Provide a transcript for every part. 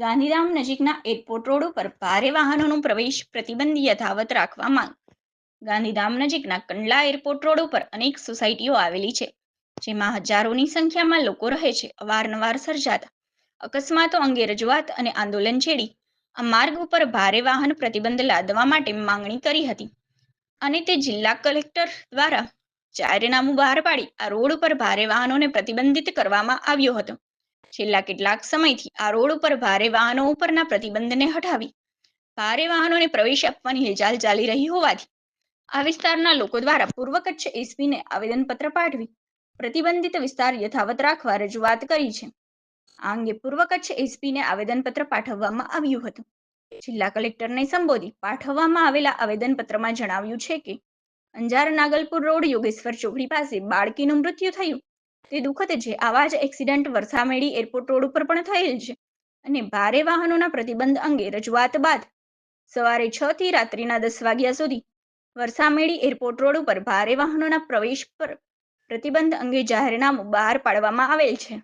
ગાંધીધામ નજીકના airport road ઉપર ભારે વાહનોનો પ્રવેશ પ્રતિબંધ યથાવત રાખવા માંગ. ગાંધીધામ નજીકના કંડલા એરપોર્ટ રોડ ઉપર અનેક સોસાયટીઓ આવેલી છે, જેમાં હજારોની સંખ્યામાં લોકો રહે છે, અવારનવાર સર્જાતા. અકસ્માતો અંગે રજૂઆત અને આંદોલન છેડી આ માર્ગ ઉપર ભારે વાહન પ્રતિબંધ લાદવા માટે માંગણી કરી હતી. અને તે જિલ્લા કલેક્ટર દ્વારા જાહેરનામું બહાર પાડી આ રોડ ઉપર ભારે વાહનોને પ્રતિબંધિત કરવામાં આવ્યો હતો. છેલ્લા કેટલાક સમયથી આ રોડ ઉપર ભારે વાહનો ઉપરના પ્રતિબંધને હટાવી, ભારે વાહનોને પ્રવેશ આપવાની હિલચાલ ચાલી રહી હોવાથી, આ વિસ્તારના લોકો દ્વારા પૂર્વ કચ્છ એસપીને આવેદનપત્ર પાઠવી, પ્રતિબંધિત વિસ્તાર યથાવત રાખવા રજૂઆત કરી છે. આ અંગે પૂર્વ કચ્છ એસપીને આવેદનપત્ર પાઠવવામાં આવ્યું હતું. જિલ્લા કલેક્ટરને સંબોધી પાઠવવામાં આવેલા આવેદનપત્રમાં જણાવ્યું છે કે, અંજાર નાગલપુર રોડ યોગેશ્વર ચોકડી પાસે બાળકીનું મૃત્યુ થયું. તે દુઃખદ છે. આવા જ એક્સિડન્ટ વરસામેડી એરપોર્ટ રોડ ઉપર પણ થયેલ છે અને ભારે વાહનોના પ્રતિબંધ અંગે રજૂઆત બાદ સવારે છ થી રાત્રિના દસ વાગ્યા સુધી વરસામેડી એરપોર્ટ રોડ ઉપર ભારે વાહનોના પ્રવેશ પર પ્રતિબંધ અંગે જાહેરનામું બહાર પાડવામાં આવેલ છે.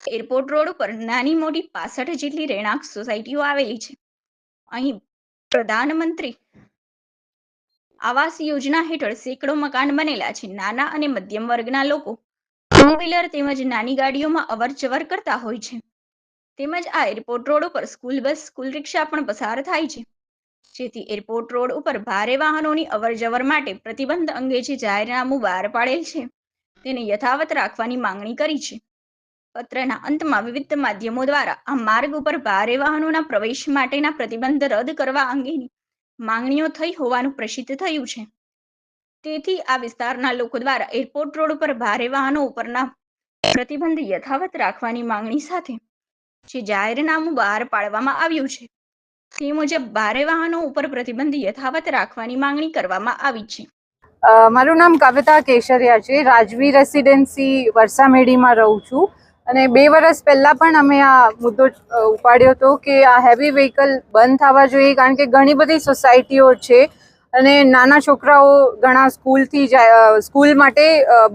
એરપોર્ટ રોડ ઉપર નાની મોટી પાસઠ જેટલી રહેણાંક સોસાયટીઓ આવેલી છે. અહીં પ્રધાનમંત્રી આવાસ યોજના હેઠળ સેંકડો મકાન બનેલા છે. નાના અને મધ્યમ વર્ગના લોકો ટુ વ્હીલર તેમજ નાની ગાડીઓમાં અવર જવર કરતા હોય છે. તેમજ આ એરપોર્ટ રોડ ઉપર સ્કૂલ બસ, સ્કૂલ રિક્ષા પણ પસાર થાય છે. જેથી એરપોર્ટ રોડ ઉપર ભારે વાહનોની અવર જવર માટે પ્રતિબંધ અંગે જે જાહેરનામું બહાર પાડેલ છે, તેને યથાવત રાખવાની માંગણી કરી છે. પત્રના અંતમાં વિવિધ માધ્યમો દ્વારા આ માર્ગ ઉપર ભારે વાહનોના પ્રવેશ માટેના પ્રતિબંધ રદ કરવા અંગેની માંગણીઓ થઈ હોવાનું પ્રસિદ્ધ થયું છે. તેથી આ વિસ્તારના લોકો દ્વારા એરપોર્ટ રોડ પર ભારે વાહનો ઉપરના પ્રતિબંધ યથાવત રાખવાની માંગણી સાથે જે જાહેરનામું બહાર પાડવામાં આવ્યું છે, તે મુજબ ભારે વાહનો ઉપર પ્રતિબંધ યથાવત રાખવાની માંગણી કરવામાં આવી છે. મારું નામ કવિતા કેશરિયા છે. રાજવી રેસિડેન્સી વરસામેડીમાં રહું છું. અને બે વર્ષ પહેલાં પણ અમે આ મુદ્દો ઉપાડ્યો હતો કે આ હેવી વ્હીકલ બંધ થવા જોઈએ, કારણ કે ઘણી બધી સોસાયટીઓ છે અને નાના છોકરાઓ ઘણા સ્કૂલથી જાય સ્કૂલ માટે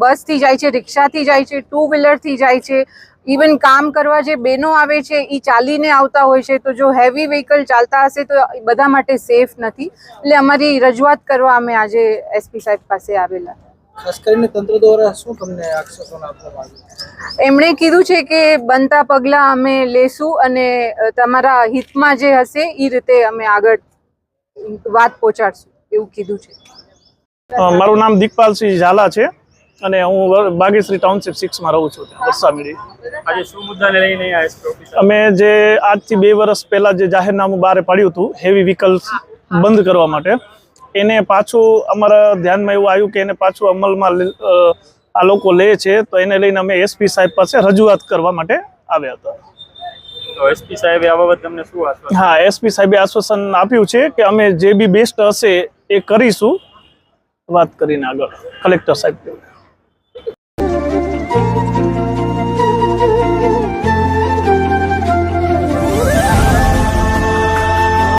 બસથી જાય છે રિક્ષાથી જાય છે ટુ વ્હીલરથી જાય છે. ઇવન કામ કરવા જે બહેનો આવે છે એ ચાલીને આવતા હોય છે, તો જો હેવી વ્હીકલ ચાલતા હશે, તો બધા માટે સેફ નથી. એટલે અમારી રજૂઆત કરવા અમે આજે એસપી સાહેબ પાસે આવેલા. ખાસ કરીને તંત્ર દ્વારા શું તમને આક્ષેપો આપવામાં આવ્યું એમણે કીધું છે કે બનતા પગલાં અમે લેશું અને તમારા હિતમાં જે હશે એ રીતે અમે આગળ વાત પહોંચાડશું એવું કીધું છે. મારું નામ દીકપાલસિંહ ઝાલા છે અને હું બાગેશ્રી ટાઉનશીપ સિક્સમાં રહું છું વરસામેડી અમે જે આજથી બે વર્ષ પહેલા જે જાહેરનામું બહાર પાડ્યું હતું હેવી વ્હીકલ્સ બંધ કરવા માટે એને પાછું અમારા ધ્યાનમાં એવું આવ્યું કે એને પાછું અમલમાં આ લોકો લે છે તો એને લઈને અમે એસપી સાહેબ પાસે રજૂઆત કરવા માટે આવ્યા હતા. તો એસપી સાહેબે તમને શું આશ્વાસન હા એસપી સાહેબે આશ્વાસન આપ્યું છે કે અમે જે બી બેસ્ટ હશે એ કરીશું. વાત કરીને આગળ કલેક્ટર સાહેબ.